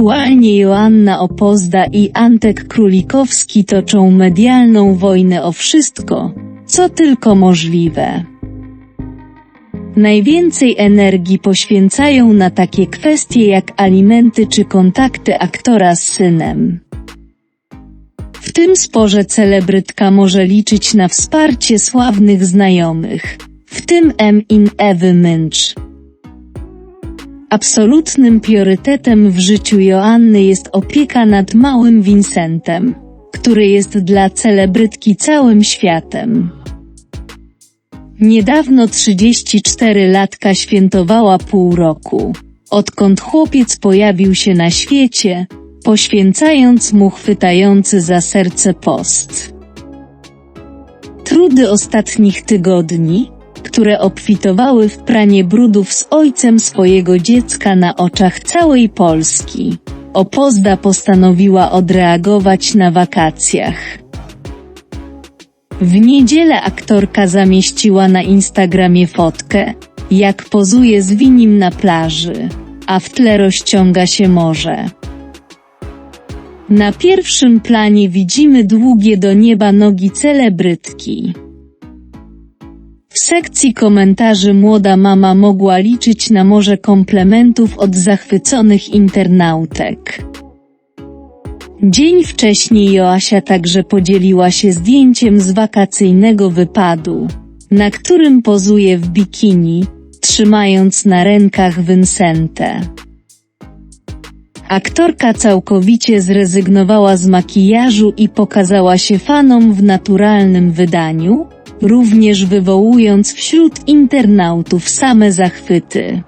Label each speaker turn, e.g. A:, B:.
A: Aktualnie Joanna Opozda i Antek Królikowski toczą medialną wojnę o wszystko, co tylko możliwe. Najwięcej energii poświęcają na takie kwestie jak alimenty czy kontakty aktora z synem. W tym sporze celebrytka może liczyć na wsparcie sławnych znajomych, w tym M. in Ewy. Absolutnym priorytetem w życiu Joanny jest opieka nad małym Vincentem, który jest dla celebrytki całym światem. Niedawno 34-latka świętowała pół roku, odkąd chłopiec pojawił się na świecie, poświęcając mu chwytający za serce post. Trudy ostatnich tygodni, które obfitowały w pranie brudów z ojcem swojego dziecka na oczach całej Polski. Opozda postanowiła odreagować na wakacjach. W niedzielę aktorka zamieściła na Instagramie fotkę, jak pozuje z winim na plaży, a w tle rozciąga się morze. Na pierwszym planie widzimy długie do nieba nogi celebrytki. W sekcji komentarzy młoda mama mogła liczyć na morze komplementów od zachwyconych internautek. Dzień wcześniej Joasia także podzieliła się zdjęciem z wakacyjnego wypadu, na którym pozuje w bikini, trzymając na rękach Vincentę. Aktorka całkowicie zrezygnowała z makijażu i pokazała się fanom w naturalnym wydaniu, również wywołując wśród internautów same zachwyty.